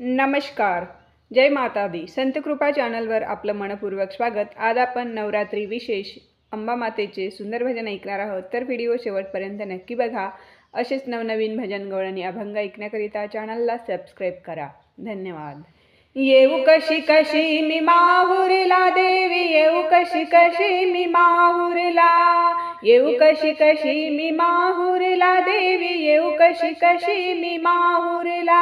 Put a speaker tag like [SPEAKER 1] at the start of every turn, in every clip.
[SPEAKER 1] नमस्कार. जय माता दी संतकृपा चॅनलवर आपलं मनपूर्वक स्वागत. आज आपण नवरात्री विशेष अंबा मातेचे सुंदर भजन ऐकणार आहोत. तर व्हिडिओ शेवटपर्यंत नक्की बघा. असेच नवनवीन भजन गवळ आणि अभंग ऐकण्याकरिता चॅनलला सबस्क्राईब करा. धन्यवाद. येऊ कशी कशी मी माहुरीला देवी येऊ कशी कशी मी माहुरीला. येऊ कशी कशी मी माहुरीला देवी येऊ कशी कशी मी माहुरीला.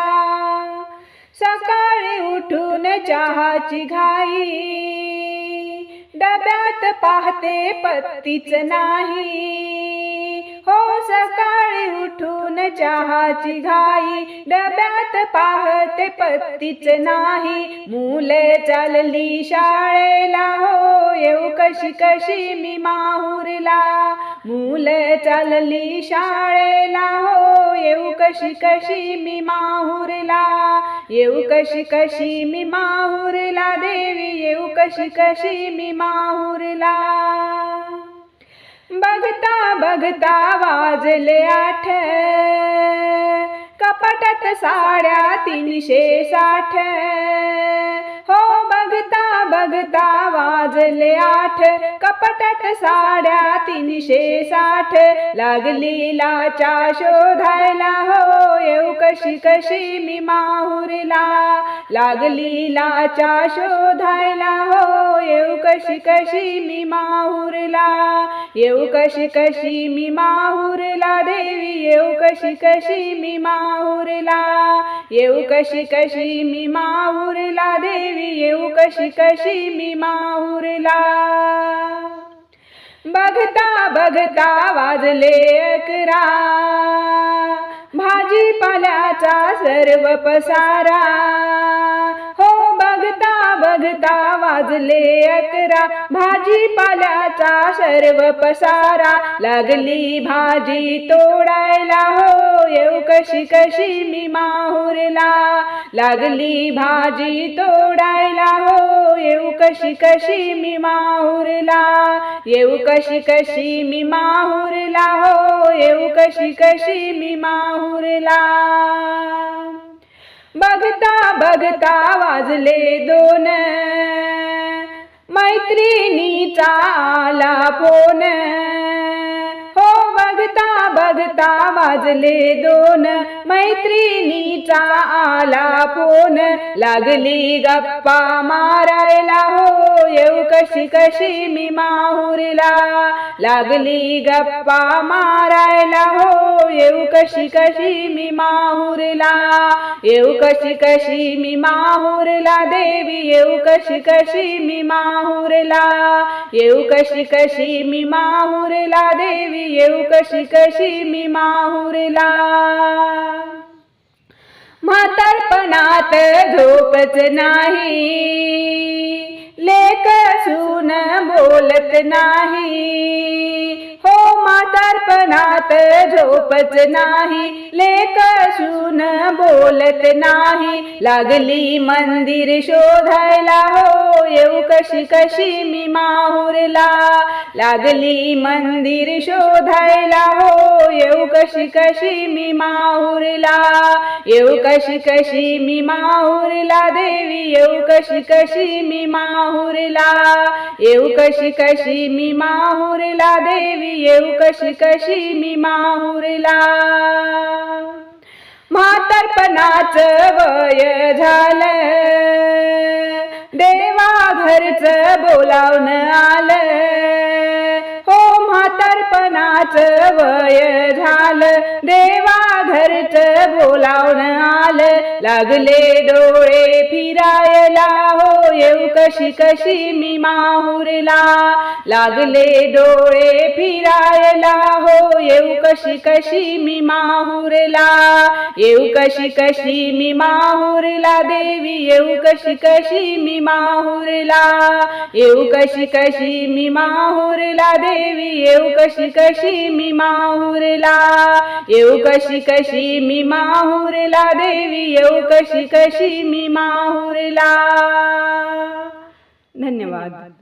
[SPEAKER 1] सकाळी उठून चहाची घाई. डब्यात पाहते पत्तीच नाही. हो सकाळी उठून चहाची घाई. डब्यात पाहते पत्तीच नाही. मुले चालली शाळेला हो येऊ कशी कशी मी माहुरला. मुले चालली शाळेला हो येऊ कशी कशी मी माहुरला? येऊ कशी कशी मी माहुरला? देवी येऊ कशी कशी मी माहुरला? बघता बघता वाजले आठ. कपाटात साड्या तीनशे साठ. हो बघता बघता वाजले आठ. कपटत साड्या तीनशे साठ. लागली लाचा शोधायला हो येऊ कशी कशी मी माहुरला. लागली लाचा शोधायला हो येऊ कशी कशी मी माहुरला. येऊ कशी कशी मी माहुर कशी कशी मी माहुरला येऊ कशी कशी मी माहुरला देवी येऊ कशी कशी मी माहुरला बघता बघता वाजले अकरा. भाजीपाल्याचा सर्व पसारा. वाजता वाजले अकरा. भाजीपाल्याचा सर्व पसारा. लागली भाजी तोडायला. हो येऊ कशी कशी मी माहुरला. लागली भाजी तोडायला. हो येऊ कशी कशी मी माहुरला. येऊ कशी कशी मी माहुरला. हो येऊ कशी कशी मी माहुरला. बघता बघता वाजले दोन. मैत्रिणीचा आला फोन. हो बघता बघता वाजले दोन. मैत्रिणीचा आला फोन लागली गप्पा मारायला हो येऊ कशी कशी मी माहुरला. लागली गप्पा मारायला हो येऊ कशी कशी मी माहुरला. येऊ कशी कशी मी माहुरला देवी येऊ कशी कशी मी माहुरला. येऊ कशी कशी मी माहुरला देवी येऊ कशी कशी मी माहुरला. रात झोपच नाही. लेक सुन बोलत नाही. हो मातार्पणात झोपच नाही. लेक सुन बोलत नाही. लागली मंदिर शोधायला हो येऊ कशी कशी मी माहुरला. लागली मंदिर शोधायला हो येऊ कशी कशी मी माहुरीला? येऊ कशी कशी मी माहुरीला? देवी येऊ कशी कशी मी माहुरीला? येऊ कशी कशी मी माहुरीला? देवी येऊ कशी कशी मी माहुरीला? म्हातारपणाच वय झालं. देवा घरच बोलावून आलं. म्हातारपणाच वय झालं. देवा घरच बोलावण आलं. लागले डोळे फिरायला. हो येऊ कशी कशी मी माहुरला. लागले डोळे फिरायला. हो कशी कशी मी माहुरला? येऊ कशी कशी मी माहुरला देवी येऊ कशी कशी मी माहुरला? येऊ कशी कशी मी माहुरला देवी येऊ कशी कशी मी माहुरला? येऊ कशी कशी मी माहुरला देवी येऊ कशी कशी मी माहुरला? धन्यवाद.